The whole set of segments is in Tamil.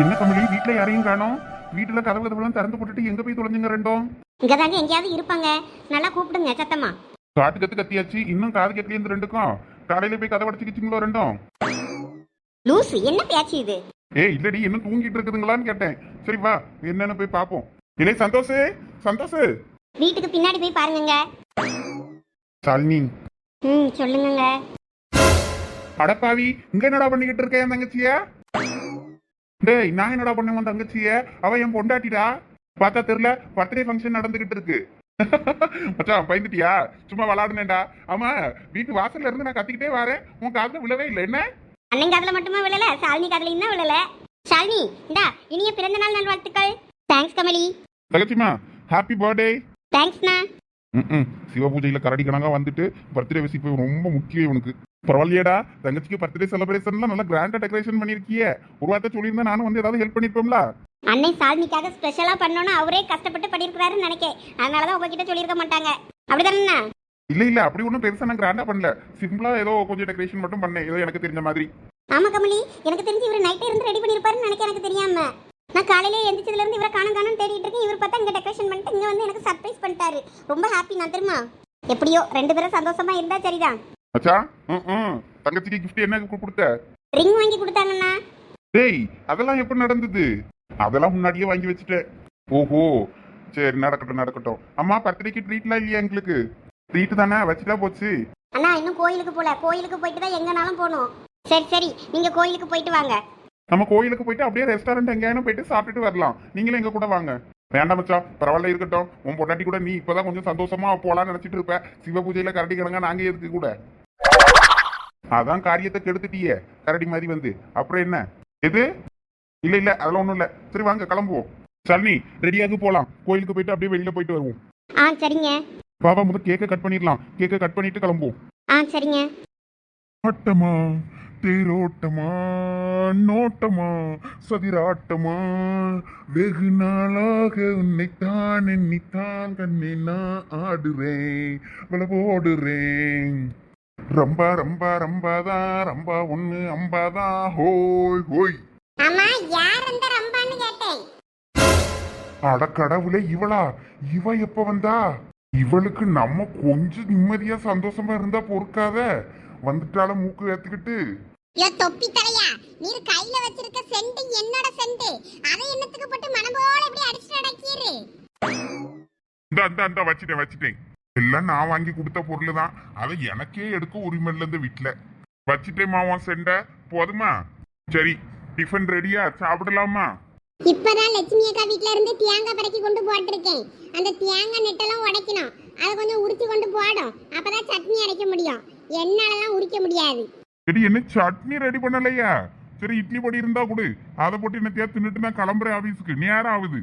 என்ன கமலி வீட்ல யாரையும் காணோம்? வீட்டுல கதவு கதவுலாம் திறந்து போட்டுட்டு எங்க போய் தொலைஞ்சுங்க ரெண்டும்? இங்க தாங்க எங்கேயாவது இருப்பாங்க. நல்லா கூப்பிடுங்க சத்தமா. காட்டு கத்து கத்தியாச்சு. இன்னும் காது கேட்கலையே இந்த ரெண்டுக்கும். காலையில போய் கதவு அடிச்சுக்கிச்சிங்களோ ரெண்டும்? லூசு என்ன பேச்சு இது? ஏய் இல்லடி இன்னும் தூங்கிட்டு இருக்குதுங்களான்னு கேட்டேன். சரி வா என்னன்னு போய் பாப்போம். இல்லை சந்தோஷ் சந்தோஷ். வீட்டுக்கு பின்னாடி போய் பாருங்கங்க. சாலினி ம் சொல்லுங்கங்க. அடப்பாவி இங்க என்னடா பண்ணிக்கிட்டு இருக்க என் தங்கச்சிய? டேய் நான் என்னடா பண்ணேன் உன் தங்கச்சிய? அவ என் பொண்டாட்டிடா? பார்த்தா தெரியல பர்த்டே ஃபங்க்ஷன் நடந்துகிட்டு இருக்கு. மச்சான் பயந்துட்டியா? சும்மா விளாடுனேன்டா. ஆமா வீட்டு வாசல்ல இருந்து நான் கத்திக்கிட்டே வரேன். உன் காதுல விழவே இல்லை. என்ன? அண்ணன் காதுல மட்டுமா விழல? சாலினி காதுலையும் தான் விழல. ஷாலினி இந்தா இனிய பிறந்த நாள் நல்வாழ்த்துக்கள். தேங்க்ஸ் கமலி. தங்கச்சிமா ஹாப்பி பர்த்டே தேங்க்ஸ்ண்ணா ம் சிவ பூஜையில கரடி கணக்கா வந்துட்டு பர்த்டே விசிப்பு ரொம்ப முக்கியம் இவனுக்கு. பரவாயில்லையேடா தங்கச்சிக்கு பர்த்டே செலிப்ரேஷன்லாம் நல்லா கிராண்டா டெக்கரேஷன் பண்ணிருக்கியே ஒரு வார்த்தை சொல்லியிருந்தா நானும் வந்து ஏதாவது ஹெல்ப் பண்ணிருப்போம்ல அன்னை சாலினிக்காக ஸ்பெஷலா பண்ணணும்னு அவரே கஷ்டப்பட்டு பண்ணியிருக்கிறாருன்னு நினைக்கேன். அதனாலதான் உங்ககிட்ட சொல்லியிருக்க மாட்டாங்க. அப்படிதானே இல்ல இல்ல அப்படி ஒன்றும் பெருசா நான் கிராண்டா பண்ணல. சிம்பிளா ஏதோ கொஞ்சம் டெக்கரேஷன் மட்டும் பண்ணேன். ஏதோ எனக்கு தெரிஞ்ச மாதிரி. ஆமா கமலி எனக்கு தெரிஞ்சு இவர் நைட்டே இருந்து ரெடி பண்ணிருப்பாருன்னு நினைக்க எனக்கு தெரியாம. நான் காலையில எந்திரிச்சதுல இருந்து இவரை காணும் காணும் தேடிட்டு இருக்கேன். இவர் பார்த்தா இங்க டெக்கரேஷன் பண்ணிட்டு இங்க வந்து எனக்கு சர்ப்ரைஸ் பண்ணிட்டாரு. ரொம்ப ஹாப்பி நான் தெரியுமா? எப்படியோ ரெண்டு பேரும் சந்தோஷமா இருந்தா சரிதான். அச்சா? ம். தங்கச்சிக்கு gift என்ன கொடுத்த? ரிங் வாங்கி கொடுத்தாங்கண்ணா. டேய் அதெல்லாம் எப்ப நடந்தது? அதெல்லாம் முன்னாடியே வாங்கி வச்சுட்டேன். ஓஹோ. சரி நடக்கட்டும் நடக்கட்டும். அம்மா பர்த்டேக்கு ட்ரீட்லாம் இல்லையா எங்களுக்கு? ட்ரீட் தானே? வச்சுட்டா போச்சு. அண்ணா இன்னும் கோயிலுக்கு போல. கோயிலுக்கு போயிட்டு தான் எங்கனாலும் போகணும். சரி சரி. நீங்க கோயிலுக்கு போயிட்டு வாங்க. நம்ம கோயிலுக்கு போயிட்டு அப்படியே ரெஸ்டாரண்ட் எங்கேயாலும் போயிட்டு சாப்பிட்டுட்டு வரலாம். நீங்களும் எங்க கூட வாங்க. வேண்டாம் மச்சான் பரவாயில்ல இருக்கட்டும். உன் பொண்டாட்டி கூட நீ இப்பதான் கொஞ்சம் சந்தோஷமா போலாம்னு நினைச்சிட்டு இருப்ப. சிவ பூஜையில கரடி கிடங்க நாங்க எதுக்கு கூட? அதான் காரியத்தை கெடுத்துட்டியே கரடி மாதிரி வந்து. அப்புறம் என்ன? எது? இல்ல இல்ல அதெல்லாம் ஒண்ணும் இல்ல. சரி வாங்க கிளம்புவோம். சரணி ரெடியாக போலாம். கோயிலுக்கு போயிட்டு அப்படியே வெளியில போயிட்டு வருவோம். ஆ சரிங்க. பாபா முதல் கேக்க கட் பண்ணிடலாம். கேக்க கட் பண்ணிட்டு கிளம்புவோம். ஆ சரிங்க. ஆட்டமா தேரோட்டமா நோட்டமா சதிராட்டமா? வெகு நாளாக உன்னைத்தான் எண்ணித்தான் கண்ணே நான் ஆடுறேன் விளவோடுறேன் ரொம்ப ரொம்ப ரம்பாதா ரம்பா ஒண்ணு அம்பாதா ஹோய் ஹோய். ஆமா யார் அந்த ரம்பான்னு கேட்டேன்? அட கடவுளே இவளா? இவ எப்ப வந்தா? இவளுக்கு நம்ம கொஞ்சம் நிம்மதியா சந்தோஷமா இருந்தா பொறுக்காத. வந்துட்டால மூக்கு ஏத்துக்கிட்டு. யோ தொப்பி தலையா. நீர் கையில வச்சிருக்க செண்டு என்னோட செண்டு. அதை என்னத்துக்கு போட்டு மனம் போல இப்படி அடிச்சுட்டு அடக்கீரு இந்த இந்த இந்த வச்சிட்டேன் வச்சிட்டேன். எல்லாம் நான் வாங்கி கொடுத்த பொருள் தான். அதை எனக்கே எடுக்க உரிமை இல்லை இந்த வீட்டுல வச்சிட்டேன் மாவா செண்ட. போதுமா? சரி டிஃபன் ரெடியா? சாப்பிடலாமா? இப்பதான் லட்சுமி அக்கா வீட்ல இருந்து தேங்காய் பறக்கி கொண்டு போட்டிருக்கேன். அந்த தேங்காய் நெட்டெல்லாம் உடைக்கணும். அதை கொஞ்சம் உரிச்சு கொண்டு போடும் அப்பதான் சட்னி அரைக்க முடியும். என்னாலலாம் உரிக்க முடியாது. சரி என்ன சட்னி ரெடி பண்ணலையா? சரி இட்லி பொடி இருந்தா கொடு. அதை போட்டு என்னத்தையா தின்னுட்டு நான் கிளம்புறேன் ஆபீஸ்க்கு. நேரம் ஆகுது.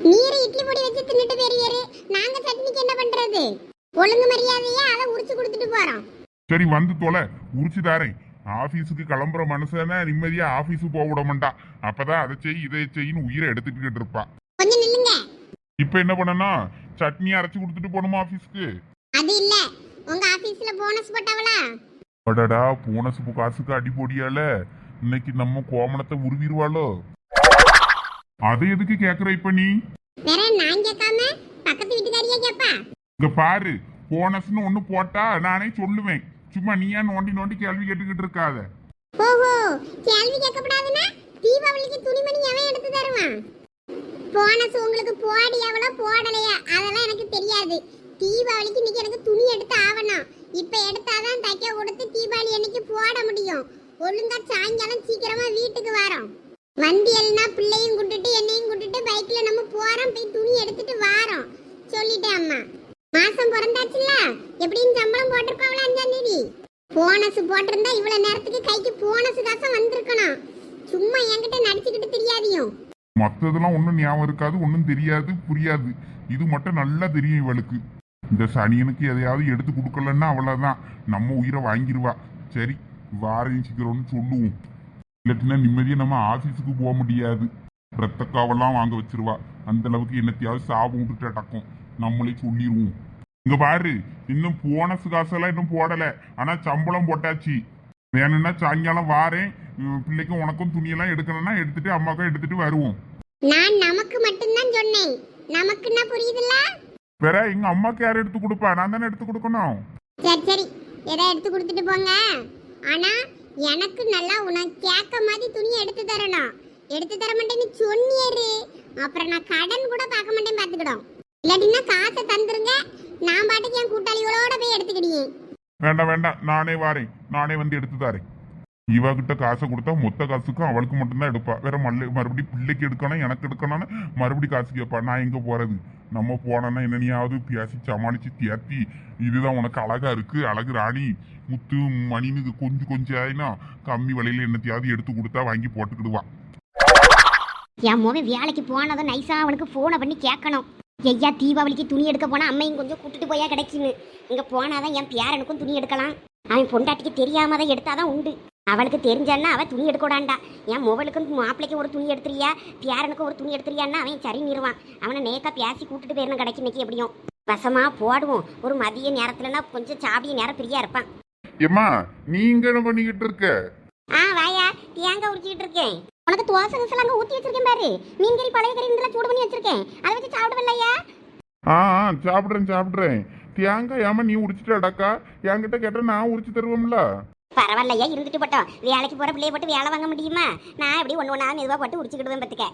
நீர் இட்லி பொடி வச்சு தின்னுட்டு பெரியரு நாங்க சட்னிக்கு என்ன பண்றது? ஒழுங்கு மரியாதையா அதை உரிச்சு கொடுத்துட்டு போறோம். சரி வந்து தொலை. உரிச்சு தாரேன். ஆபீஸுக்கு கிளம்புற மனுஷனை நிம்மதியா ஆபீஸுக்கு போக விட மாட்டான் அப்பதான் அதை செய் இதை செய்யின்னு உயிரை எடுத்துக்கிட்டு இருப்பா. கொஞ்சம் நில்லுங்க. இப்ப என்ன பண்ணணும்? சட்னி அரைச்சு கொடுத்துட்டு போகணுமா ஆபீஸ்க்கு? அது இல்ல. ஆபீஸ்ல போனஸ் போட்டாவளா? அடடா போனஸ் காசுக்கு அடி போடியால இன்னைக்கு நம்ம கோமணத்தை உருவிடுவாளோ? அதை எதுக்கு கேக்குற இப்ப நீ? வேற நான் கேட்காம பக்கத்து வீட்டுக்காரியா கேப்பா? இங்க பாரு போனஸ்னு ஒண்ணு போட்டா நானே சொல்லுவேன். சும்மா நீயா நோண்டி நோண்டி கேள்வி கேட்டுக்கிட்டு இருக்காத. ஓஹோ கேள்வி கேட்கப்படாதுன்னா தீபாவளிக்கு துணிமணி எவன் எடுத்து தருவான்? போனஸ் உங்களுக்கு போடி எவ்வளோ போடலையா அதெல்லாம் எனக்கு தெரியாது. தீபாவளிக்கு இன்னைக்கு எனக்கு துணி எடுத்து ஆகணும் இப்ப எடுத்தாதான் தைக்க கொடுத்து தீபாவளி அன்னைக்கு போட முடியும். ஒழுங்கா சாயங்காலம் சீக்கிரமா வீட்டுக்கு வரோம். வண்டி எல்லாம் பிள்ளையும் கூட்டுட்டு என்னையும் கூட்டிட்டு பைக்ல நம்ம போறோம். போய் துணி எடுத்துட்டு வாரோம். சொல்லிட்டேன் அம்மா. மாசம் பிறந்தாச்சுல எப்படியும் சம்பளம் போட்டிருப்பாங்களா அஞ்சாம் தேதி போனஸ் போட்டிருந்தா இவ்வளவு நேரத்துக்கு கைக்கு போனஸ் காசம் வந்திருக்கணும். சும்மா என்கிட்ட நடிச்சுக்கிட்டு தெரியாதியும் மத்ததெல்லாம் ஒன்றும் ஞாபகம் இருக்காது ஒன்றும் தெரியாது புரியாது. இது மட்டும் நல்லா தெரியும் இவளுக்கு. இந்த சனியனுக்கு எதையாவது எடுத்து கொடுக்கலன்னா அவ்வளோதான் நம்ம உயிரை வாங்கிடுவா சரி வாரையும் சீக்கிரம்னு சொல்லுவோம். இல்லாட்டினா நிம்மதியாக நம்ம ஆஃபீஸுக்கு போக முடியாது. ரத்தக்காவெல்லாம் வாங்க வச்சிருவா. அந்த அளவுக்கு என்னத்தையாவது சாபம் விட்டுட்டு அடக்கும். நம்மளே சொல்லிடுவோம் இங்க பாரு இன்னும் போனஸ் காசெல்லாம் இன்னும் போடலை. ஆனால் சம்பளம் போட்டாச்சு. வேணும்னா சாயங்காலம் வாரேன். பிள்ளைக்கும் உனக்கும் துணியெல்லாம் எடுக்கணும்னா எடுத்துட்டு அம்மாக்கும் எடுத்துட்டு வருவோம். நான் நமக்கு மட்டும்தான் சொன்னேன். நமக்குன்னா புரியுதுல்ல? வேற எங்க அம்மாக்கு யார் எடுத்து கொடுப்பா? நான் தானே எடுத்து கொடுக்கணும். சரி சரி. எதை எடுத்து கொடுத்துட்டு போங்க. ஆனா எனக்கு நல்லா உனக்கு கேட்க மாதிரி துணி எடுத்து தரணும். எடுத்து தர மாட்டேன்னு சொன்னியரு அப்புறம் நான் கடன் கூட பார்க்க மாட்டேன் பார்த்துக்கிடும். இல்லாட்டின்னா காசை தந்துருங்க. நான் பாட்டுக்கு என் கூட்டாளிகளோட போய் எடுத்துக்கிட்டேன் வேண்டாம் வேண்டாம். நானே வாரேன். நானே வந்து எடுத்து தரேன். இவகிட்ட காசை கொடுத்தா மொத்த காசுக்கும் அவளுக்கு மட்டும்தான் எடுப்பா. வேற மல்லி மறுபடியும் பிள்ளைக்கு எடுக்கணும் எனக்கு எடுக்கணும்னு மறுபடியும் காசு கேட்பா நான் எங்கே போகிறது நம்ம போனோன்னா என்னனையாவது பேசி சமாளித்து தேத்தி இதுதான் உனக்கு அழகாக இருக்குது அழகு ராணி. முத்து மணின்னு கொஞ்சம் கொஞ்சம் ஆயினா கம்மி விலையில் என்னத்தையாவது எடுத்து கொடுத்தா வாங்கி போட்டுக்கிடுவா. என் மகன் வேலைக்கு போனதும் நைஸாக அவனுக்கு ஃபோனை பண்ணி கேட்கணும் ஐயா தீபாவளிக்கு துணி எடுக்க போனால் அம்மையும் கொஞ்சம் கூட்டிட்டு போயா கிடைக்குன்னு. இங்கே போனாதான் என் பேரனுக்கும் துணி எடுக்கலாம். அவன் பொண்டாட்டிக்கு தெரியாம தான் எடுத்தாதான் உண்டு. அவளுக்கு தெரிஞ்சான்னா அவ துணி எடுக்கடாண்டா என் மொபைலுக்கும் மாப்பிளைக்கு ஒரு துணி எடுத்துறியா? பேரனுக்கு ஒரு துணி எடுத்துறியான்னா அவன் சரி நிறுவான். அவனை நேக்கா பேசி கூட்டிட்டு போயிடணும் கிடைக்கும் இன்னைக்கு எப்படியும். வசமா போடுவோம். ஒரு மதிய நேரத்துலனா கொஞ்சம் சாப்பிய நேரம் ஃப்ரீயா இருப்பான். ஏம்மா நீங்க என்ன பண்ணிக்கிட்டு இருக்க? ஆ வாயா தேங்காய் உரிச்சிட்டு இருக்கேன். உனக்கு தோசை கிசல் அங்க ஊத்தி வச்சிருக்கேன் பாரு. மீன் கறி பழைய கறி இதெல்லாம் சூடு பண்ணி வச்சிருக்கேன். அதை வச்சு சாப்பிடுவல்லையா ஆ ஆ, சாப்பிடுறேன் சாப்பிடுறேன். தேங்காய் ஏமா நீ உரிச்சிட்டடாக்கா? என்கிட்ட கேட்டா நான் உரிச்சு தருவோம்ல. பரவாயில்லையா இருந்துட்டு போட்டோம். வேலைக்கு போற பிள்ளைய போட்டு வேலை வாங்க முடியுமா? நான் எப்படி ஒன்று ஒன்றா மெதுவாக போட்டு உரிச்சுக்கிடுவேன் பத்துக்க.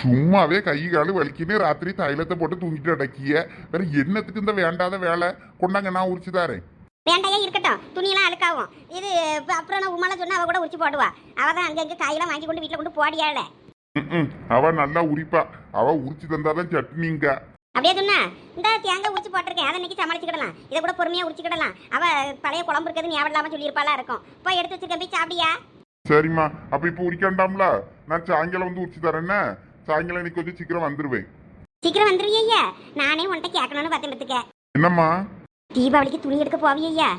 சும்மாவே கை காலு வலிக்குன்னு ராத்திரி தைலத்தை போட்டு தூங்கிட்டு அடக்கிய. வேற என்னத்துக்கு இந்த வேண்டாத வேலை? கொண்டாங்க நான் உரிச்சு தாரேன். வேண்டாயா இருக்கட்டும். துணியெல்லாம் அழுக்காவும் இது அப்புறம் நான் உமால சொன்னா அவ கூட உரிச்சு போடுவா. அவ தான் அங்கங்க காயெல்லாம் வாங்கி கொண்டு வீட்டில் கொண்டு போடியாள. அவ நல்லா உரிப்பா. அவ உரிச்சு தந்தாதான் சட்னிங்க. அப்படியே சொன்னா. இந்த தேங்காய் உரிச்சு போட்டிருக்கேன். அதை இன்னைக்கு சமாளிச்சுக்கிடலாம். இதை கூட பொறுமையா உரிச்சுக்கிடலாம். அவ பழைய குழம்பு இருக்கிறது ஞாபகம் இல்லாம சொல்லியிருப்பாளா இருக்கும். போய் எடுத்து வச்சிருக்கேன். போய் சாப்பிடியா? சரிம்மா. அப்ப இப்ப உரிக்காண்டாம்ல? நான் சாயங்காலம் வந்து உரிச்சு தரேன்னு சாயங்காலம் இன்னைக்கு கொஞ்சம் சீக்கிரம் வந்துருவேன். சீக்கிரம் வந்துருவியா நானே உன்கிட்ட கேட்கணும்னு பார்த்தேன் பத்துக்க என்னம்மா? தீபாவளிக்கு துணி எடுக்க போவியா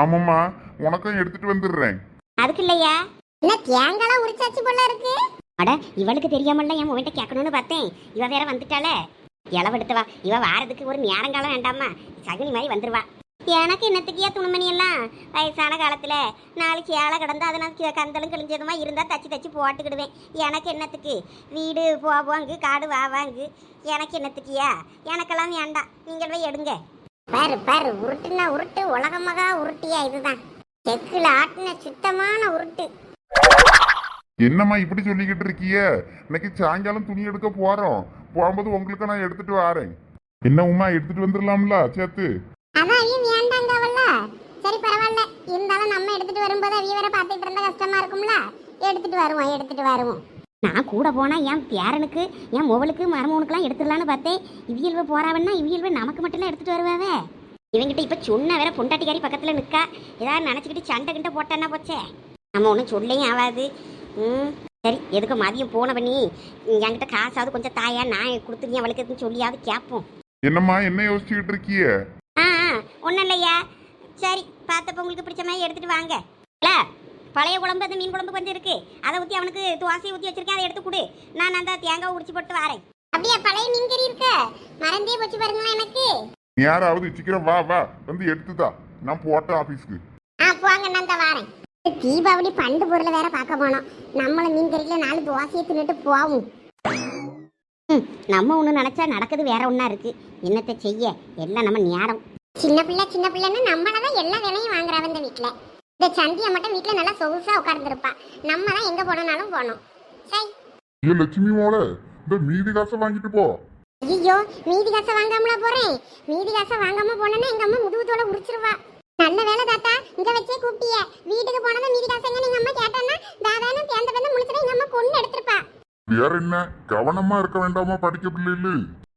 ஆமாம்மா. உனக்கும் எடுத்துட்டு வந்துடுறேன். அதுக்கு இல்லையா? என்ன தேங்காய் உரிச்சாச்சு போல இருக்கு? அட இவளுக்கு தெரியாமல்ல என் உன்கிட்ட கேட்கணும்னு பார்த்தேன். இவ வேற வந்துட்டாளே. இளவெடுத்தவா. இவ வாரத்துக்கு ஒரு நேரங்காலம் வேண்டாமா சகுனி மாதிரி வந்துருவா. எனக்கு என்னத்துக்கியா துணிமணி எல்லாம் வயசான காலத்துல நாளைக்கு ஏழை கிடந்து அதை நான் கந்தலும் கிழிஞ்சதுமா இருந்தா தச்சு தச்சு போட்டுக்கிடுவேன். எனக்கு என்னத்துக்கு? வீடு போவாங்கு காடு வாவாங்கு எனக்கு என்னத்துக்கியா? எனக்கெல்லாம் வேண்டாம். நீங்கள் போய் எடுங்க. பாரு பாரு உருட்டுனா உருட்டு உலகமகா உருட்டியா இதுதான். செக்குல ஆட்டின சுத்தமான உருட்டு. என்னம்மா இப்படி சொல்லிக்கிட்டு இருக்கிய? இன்னைக்கு சாயங்காலம் துணி எடுக்க போறோம். போகும்போது உங்களுக்கு நான் எடுத்துட்டு வரேன். என்ன உமா எடுத்துட்டு வந்துடலாம்ல சேர்த்து? அதான் அவிய வேண்டாங்கவல்ல சரி பரவாயில்ல. இருந்தாலும் நம்ம எடுத்துட்டு வரும்போது அவிய வேற பார்த்துட்டு இருந்தா கஷ்டமா இருக்கும்ல? எடுத்துட்டு வருவோம் எடுத்துட்டு வருவோம். நான் கூட போனா என் பேரனுக்கு என் மொவலுக்கு மருமவனுக்குலாம் எடுத்துடலான்னு பார்த்தேன். இவியல்வ போறாவன்னா இவியல்வ நமக்கு மட்டும் எடுத்துட்டு வருவாவே? இவங்கிட்ட இப்ப சொன்ன வேற பொண்டாட்டிக்காரி பக்கத்துல நிக்கா. ஏதாவது நினைச்சுக்கிட்டு சண்டை கிட்ட போட்டானா போச்சே? நம்ம ஒன்றும் சொல்லையும் ஆகாது. ம். சரி எதுக்கு மதியம் போன பண்ணி? என்கிட்ட காசாவது கொஞ்சம் தாயா நான் கொடுத்துருக்கேன் அவளுக்கு சொல்லியாவது கேட்போம் என்னம்மா என்ன யோசிச்சுக்கிட்டு இருக்கிய ஆ ஒன்றும் இல்லையா? சரி பார்த்தப்ப உங்களுக்கு பிடிச்ச மாதிரி எடுத்துட்டு வாங்க. இல்ல பழைய குழம்பு அந்த மீன் குழம்பு கொஞ்சம் இருக்கு. அதை ஊற்றி அவனுக்கு தோசையை ஊற்றி வச்சிருக்கேன் அதை எடுத்து கொடு. நான் அந்த தேங்காய் உரிச்சு போட்டு வரேன். அப்படியே பழைய மீன் கறி இருக்க? மறந்தே போச்சு பாருங்களா எனக்கு. யாராவது சீக்கிரம் வா வா. வந்து எடுத்துதா. நான் போட்டேன் ஆபீஸ்க்கு. ஆ போங்க நான் தான் வரேன். தீபாவளி பண்டு பொருளை வேற பார்க்க போனோம். நம்மள மீன் கறியில நாலு தோசையை தின்னுட்டு போவோம். நம்ம ஒன்று நினைச்சா நடக்குது வேற ஒன்றா இருக்கு. என்னத்தை செய்ய? எல்லாம் நம்ம நேரம். சின்ன பிள்ளை சின்ன பிள்ளைன்னு நம்மளதான் எல்லா வேலையும் வாங்குறா இந்த வீட்டில் இந்த சந்தியா மட்டும் வீட்டில் நல்லா சொகுசா உட்கார்ந்துருப்பா. நம்ம தான் எங்கே போனோம்னாலும் போனோம். சரி ஏ லட்சுமி மோள இந்த மீதி காசை வாங்கிட்டு போ. ஐயோ மீதி காசை வாங்காமலா போறேன்? மீதி காசை வாங்காம போனேன்னா எங்க அம்மா முதுகுத்தோட உரிச்சிருவா. நல்ல வேலை தாத்தா. இங்க வச்சே கூப்பிட்டிய. வீட்டுக்கு போனதும் மீதி காசை எங்க அம்மா கேட்டான்னா தாதான்னு தேர்ந்த பேர்ந்த முடிச்சதை எங்க அம்மா கொண்டு எடுத்திருப்பா. வேற என்ன? கவனமா இருக்க வேண்டாமா படிக்க பிள்ளைகளு?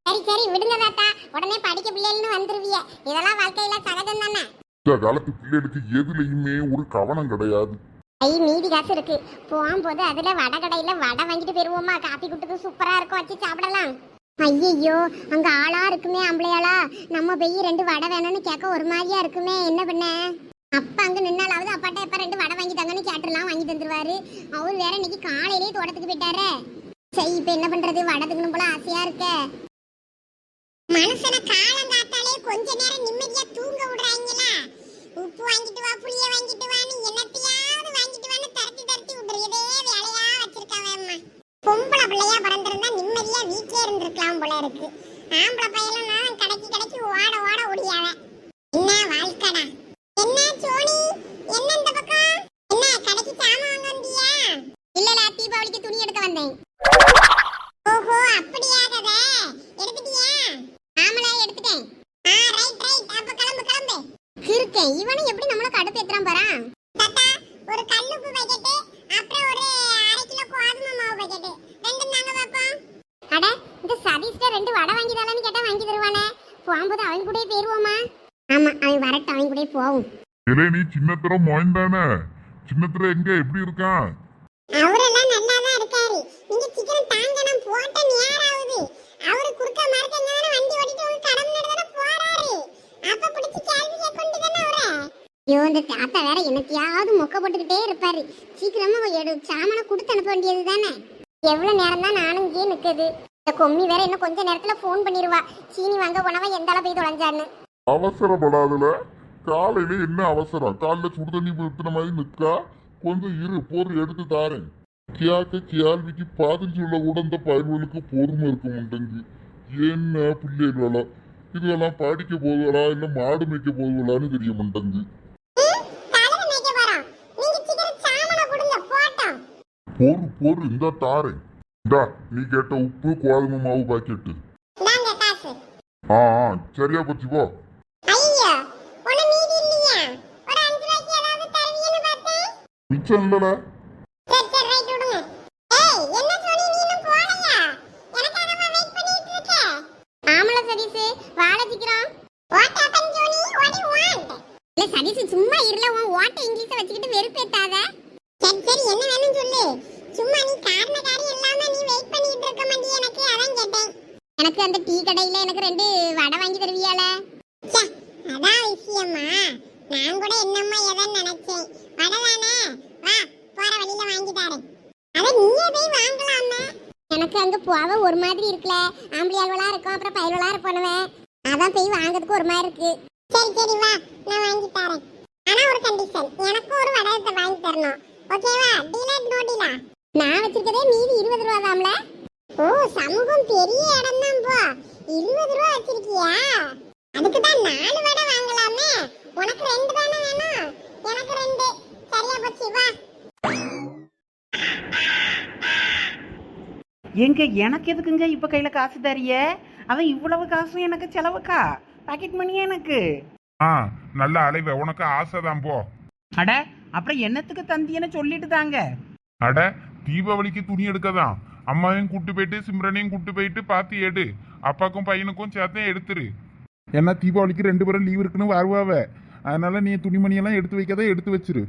சரி சரி விடுங்க தாத்தா. உடனே படிக்க பிள்ளைகள்னு வந்துருவிய. இதெல்லாம் வாழ்க்கையில சகஜம் தானே. இந்த காலத்து பிள்ளைகளுக்கு எதுலயுமே ஒரு கவனம் கிடையாது. ஐ மீதி காசு இருக்கு. போகும்போது அதுல வடை கடையில வடை வாங்கிட்டு போயிருவோமா? காப்பி குட்டுக்கு சூப்பரா இருக்கும். வச்சு சாப்பிடலாம். ஐயையோ அங்க ஆளா இருக்குமே ஆம்பளையாளா? நம்ம போய் ரெண்டு வடை வேணும்னு கேட்க ஒரு மாதிரியா இருக்குமே. என்ன பண்ண? அப்பா அங்க நின்னாலாவது அப்பாட்ட எப்ப ரெண்டு வடை வாங்கி தாங்கன்னு கேட்டுலாம் வாங்கி தந்துருவாரு. அவரு வேற இன்னைக்கு காலையிலேயே தோட்டத்துக்கு போயிட்டாரே. சரி இப்ப என்ன பண்றது? வடை திங்கணும் போல ஆசையா இருக்க. மனுஷன காலங்காத்தாலே கொஞ்ச நேரம் நிம்மதியா தூங்க விடுறாங்களா உப்பு வாங்கிட்டு வா புளிய வாங்கிட்டு வான்னு என்னத்தையாவது இருக்கு ஆம்பளை பையலாம் கடைக்கு கடைக்கு ஓட ஓட ஓடியாவ என்ன வாழ்க்கடா என்ன சோனி என்ன இந்த பக்கம் என்ன கடைக்கு சாமான் வாங்க வந்தியா இல்லல தீபாவளிக்கு துணி எடுக்க வந்தேன் ஓஹோ அப்படியா கதை எடுத்துட்டியா ஆமலா எடுத்துட்டேன் ஆ ரைட் ரைட் அப்ப கிளம்பு கிளம்பு கிறுக்கேன் இவனும் எப்படி நம்மள கடுப்பு ஏத்துறான் பாறான் தாத்தா ஒரு கல்லுப்பு பாக்கெட் அப்புறம் ஒரு அரை கிலோ கோதுமை மாவு பாக்கெட் ரெண்டும் தாங்க பாப்போம். அட இந்த சதீஷ்ட ரெண்டு வடை வாங்கி தரலான்னு கேட்டா வாங்கி தருவானே. போகும்போது அவன் கூடயே போயிருவோமா ஆமா அவன் வரட்டும் அவன் கூடயே போவோம். இலே நீ சின்னத்திர மோயின் தானே சின்னத்திர எங்க? எப்படி இருக்கான்? அவரெல்லாம் நல்லா தான் இருக்காரு நீங்க சீக்கிரம் தாங்க நான் போட்ட நேரம் ஆகுது அவரு குறுக்க மரத்த தானே வண்டி ஓட்டிட்டு உங்க கடை முன்னாடி தானே போறாரு அப்ப பிடிச்சி கேள்வி கேட்கொண்டு தானே அவரை ஐயோ இந்த தாத்தா வேற என்னத்தையாவது மொக்க போட்டுக்கிட்டே இருப்பாரு. சீக்கிரமா எடு சாமனை கொடுத்து அனுப்ப வேண்டியது தானே எவ்வளோ நேரம் தான் நானும் இங்கே நிற்குது இந்த கொம்மி வேற இன்னும் கொஞ்ச நேரத்தில் ஃபோன் பண்ணிடுவா சீனி வாங்க போனவ எந்த அளவு போய் தொலைஞ்சான்னு. அவசரப்படாதுல. காலையில என்ன அவசரம்? காலைல சுடு தண்ணி ஊத்துன மாதிரி நிற்கா கொஞ்சம் இரு பொருள் எடுத்து தாரேன். கியாக்க கியால்விக்கு பாதில் சொல்ல கூட இந்த பயல்களுக்கு பொறுமை இருக்க மாட்டேங்கு என்ன பிள்ளைகளா இதெல்லாம் படிக்க போதுவலா இல்லை மாடு மேய்க்க போதுவலான்னு தெரிய மாட்டேங்குது தலைவர் மேய்க்க போறோம் நீங்க சீக்கிரம் சாமான கொடுங்க போட்டோம் பொறு பொறு இந்த தாரேன் இந்தா நீ கேட்ட உப்பு கோதுமை மாவு பாக்கெட்டு. ஆ ஆ, சரியா போச்சு போ. மிச்சம் இல்லல. சரி சரி ரைட் விடுங்க. ஏய் என்ன சோனி நீ இன்னும் போலையா எனக்காகவா வெயிட் பண்ணிட்டு இருக்க. ஆமல சதீஷ் வாழ சீக்கிரம். What happen Johnny what you want இல்ல சதீஷ் சும்மா இருல உன் ஓட்ட இங்கிலீஷ வச்சுக்கிட்டு வெறுப்பேத்தாத. சரி சரி என்ன வேணும் சொல்லு. சும்மா நீ காரண காரியம் இல்லாம நீ வெயிட் பண்ணிட்டு இருக்க மாட்டியே எனக்கு அதான் கேட்டேன். எனக்கு அந்த டீ கடையில எனக்கு ரெண்டு வடை வாங்கி தருவியால? அதான் விஷயமா. நான் கூட என்னம்மா எதன்னு நினைச்சேன். வடை தானே? வா போற வழியில வாங்கி தரேன். அத நீயே போய் வாங்கலாமே. எனக்கு அங்க போக ஒரு மாதிரி இருக்குல ஆம்பளியாள்வலா இருக்கும் அப்புறம் பயல்வலா இருப்பானுவேன். அதான் போய் வாங்குறதுக்கு ஒரு மாதிரி இருக்கு. சரி சரி வா நான் வாங்கி தரேன். ஆனா ஒரு கண்டிஷன் எனக்கும் ஒரு வடகத்தை வாங்கி தரணும். ஓகேவா? டீலா நோ டீலா நான் வச்சிருக்கதே மீதி இருபது ரூபா தாம்ல. ஓ சமூகம் பெரிய இடம் தான் போ. இருபது ரூபா வச்சிருக்கியா? அதுக்கு தான் நாலு வடை வாங்கலாமே. உனக்கு ரெண்டு தானே வேணும்? எனக்கு ரெண்டு. சரியா போச்சு வா. எங்க எனக்கு எதுக்குங்க இப்ப கையில காசு தரிய? அவன் இவ்வளவு காசும் எனக்கு செலவுக்கா? பாக்கெட் மணியே எனக்கு? ஆ நல்ல அலைவ. உனக்கு ஆசைதான் போ. அட அப்புறம் என்னத்துக்கு தந்தியன்னு சொல்லிட்டு தாங்க அட தீபாவளிக்கு துணி எடுக்கதான். அம்மாவையும் கூட்டு போயிட்டு சிம்ரனையும் கூட்டு போயிட்டு பார்த்து எடு. அப்பாக்கும் பையனுக்கும் சேர்த்தே எடுத்துரு. ஏன்னா தீபாவளிக்கு ரெண்டு பேரும் லீவ் இருக்குன்னு வருவாவ. அதனால நீ துணிமணியெல்லாம் எடுத்து வைக்கதான் எடுத்து வச்சிரு.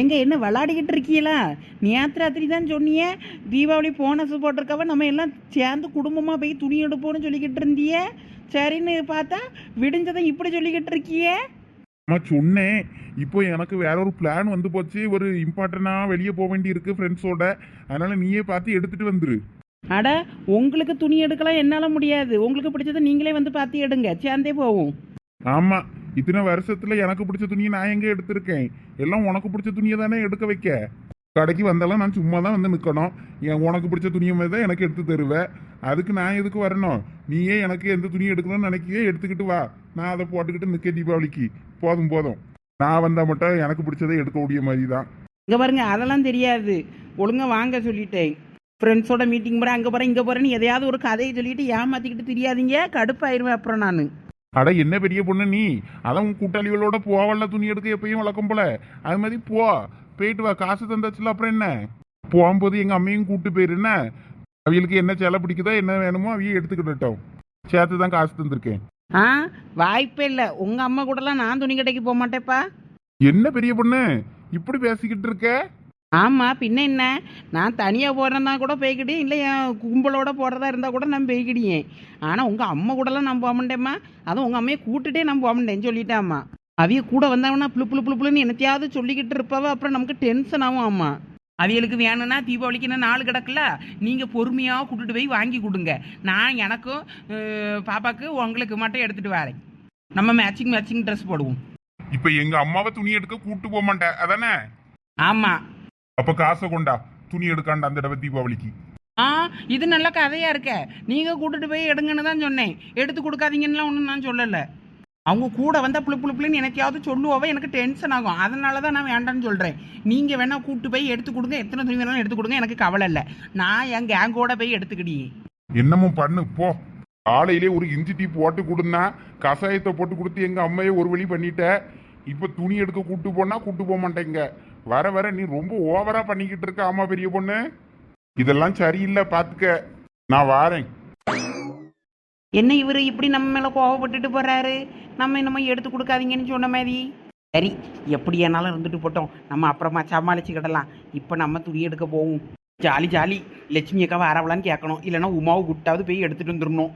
எங்க என்ன விளாடிக்கிட்டு இருக்கீங்களா? நேத்து ராத்திரி தான் சொன்னியே. தீபாவளி போனஸ் போட்டிருக்கவ நம்ம எல்லாம் சேர்ந்து குடும்பமா போய் துணி எடுப்போம்னு சொல்லிக்கிட்டு இருந்தியே. சரின்னு பார்த்தா விடிஞ்சதை இப்படி சொல்லிக்கிட்டு இருக்கியே. அம்மா சொன்னேன் இப்போ எனக்கு வேற ஒரு பிளான் வந்து போச்சு. ஒரு இம்பார்ட்டனா வெளியே போக வேண்டி இருக்கு ஃப்ரெண்ட்ஸோட அதனால நீயே பார்த்து எடுத்துட்டு வந்துரு. அட உங்களுக்கு துணி எடுக்கலாம் என்னால முடியாது. உங்களுக்கு பிடிச்சதை நீங்களே வந்து பார்த்து எடுங்க. சேர்ந்தே போவோம். ஆமா. இத்தனை வருஷத்துல எனக்கு பிடிச்ச துணியை நான் எங்க எடுத்திருக்கேன்? எல்லாம் உனக்கு பிடிச்ச துணியை தானே எடுக்க வைக்க? கடைக்கு வந்தாலும் நான் சும்மா தான் வந்து நிற்கணும் என் உனக்கு பிடிச்ச துணியை மாதிரி தான் எனக்கு எடுத்து தருவேன் அதுக்கு நான் எதுக்கு வரணும்? நீயே எனக்கு எந்த துணி எடுக்கணும்னு நினைக்கியே எடுத்துக்கிட்டு வா. நான் அதை போட்டுக்கிட்டு நிற்க தீபாவளிக்கு. போதும் போதும். நான் வந்தால் மட்டும் எனக்கு பிடிச்சதை எடுக்க கூடிய மாதிரி தான் இங்க பாருங்க அதெல்லாம் தெரியாது. ஒழுங்கா வாங்க சொல்லிட்டேன். ஃப்ரெண்ட்ஸோட மீட்டிங் போறேன் அங்க போறேன் இங்க போறேன்னு எதையாவது ஒரு கதையை சொல்லிட்டு ஏமாத்திக்கிட்டு தெரியாதீங்க. கடுப்பாயிருவேன் அப்புறம் நான். அட என்ன பெரிய பொண்ணு நீ? அதான் உன் கூட்டாளிகளோட போவல்ல துணி எடுக்க எப்பயும் வழக்கம் போல. அது மாதிரி போ. போயிட்டு வா காசு தந்தாச்சுல அப்புறம் என்ன? போகும்போது எங்க அம்மையும் கூட்டு போயிரு என்ன? அவங்களுக்கு என்ன சேலை பிடிக்குதோ என்ன வேணுமோ அவையும் எடுத்துக்கிட்டோம் சேர்த்து தான் காசு தந்திருக்கேன். ஆ வாய்ப்பே இல்லை. உங்க அம்மா கூடலாம் நான் துணி கடைக்கு போக மாட்டேப்பா என்ன பெரிய பொண்ணு? இப்படி பேசிக்கிட்டு இருக்க? ஆமா பின்ன என்ன? நான் தனியா போறதா கூட போய்க்கிட்டேன் இல்லை என் கும்பலோட போறதா இருந்தா கூட நான் போய்க்கிடியேன் ஆனா உங்க அம்மா கூடலாம் நான் போக மாட்டேம்மா அதுவும் உங்க அம்மையை கூட்டுட்டே நான் போக மாட்டேன்னு சொல்லிட்டாம்மா. அவிய கூட வந்தவனா புளு புளு புளு புளுன்னு என்னத்தையாவது சொல்லிக்கிட்டு இருப்பவ அப்புறம் நமக்கு டென்ஷன் ஆகும் அம்மா அவியலுக்கு வேணும்னா தீபாவளிக்கு இன்னும் நாள் கிடக்குல நீங்க பொறுமையா கூட்டிட்டு போய் வாங்கி கொடுங்க. நான் எனக்கும் பாப்பாக்கு உங்களுக்கு மட்டும் எடுத்துட்டு வரேன். நம்ம மேட்சிங் மேட்சிங் ட்ரெஸ் போடுவோம். இப்ப எங்க அம்மாவை துணி எடுக்க கூட்டு போக மாட்டேன். அதானே? ஆமா. அப்ப காசை கொண்டா துணி எடுக்காண்டா அந்த தடவை தீபாவளிக்கு? ஆ இது நல்ல கதையாக இருக்க. நீங்கள் கூட்டிட்டு போய் எடுங்கன்னு தான் சொன்னேன். எடுத்து கொடுக்காதீங்கன்னுலாம் ஒன்றும் நான் சொல்லலை. அவங்க கூட வந்தால் புளு புளு புளுன்னு எனக்கையாவது சொல்லுவோவே எனக்கு டென்ஷன் ஆகும். அதனால தான் நான் வேண்டான்னு சொல்கிறேன் நீங்கள் வேணால் கூப்பிட்டு போய் எடுத்து கொடுங்க. எத்தனை துணி வேணாலும் எடுத்து கொடுங்க. எனக்கு கவலை இல்லை. நான் என் கேங்கோட போய் எடுத்துக்கிடியே என்னமும் பண்ணு போ. காலையிலே ஒரு இஞ்சி டீ போட்டு கொடுந்தா கஷாயத்தை போட்டு கொடுத்து எங்கள் அம்மையை ஒரு வழி பண்ணிட்ட. இப்போ துணி எடுக்க கூட்டு போனால் கூட்டு போக மாட்டேங்க வர வர நீ ரொம்ப ஓவரா பண்ணிக்கிட்டு இருக்க ஆமா பெரிய பொண்ணு. இதெல்லாம் சரியில்லை பாத்துக்க. நான் வாரேன். என்ன இவர் இப்படி நம்ம மேலே கோவப்பட்டுட்டு போகிறாரு நம்ம என்னமோ எடுத்து கொடுக்காதீங்கன்னு சொன்ன மாதிரி. சரி எப்படி என்னாலும் இருந்துட்டு போட்டோம். நம்ம அப்புறமா சமாளிச்சுக்கிடலாம். இப்போ நம்ம துணி எடுக்க போவோம். Jolly jolly. லட்சுமி அக்காவை அரவலான்னு கேட்கணும். இல்லைன்னா உமாவை குட்டாவது போய் எடுத்துட்டு வந்துடணும்.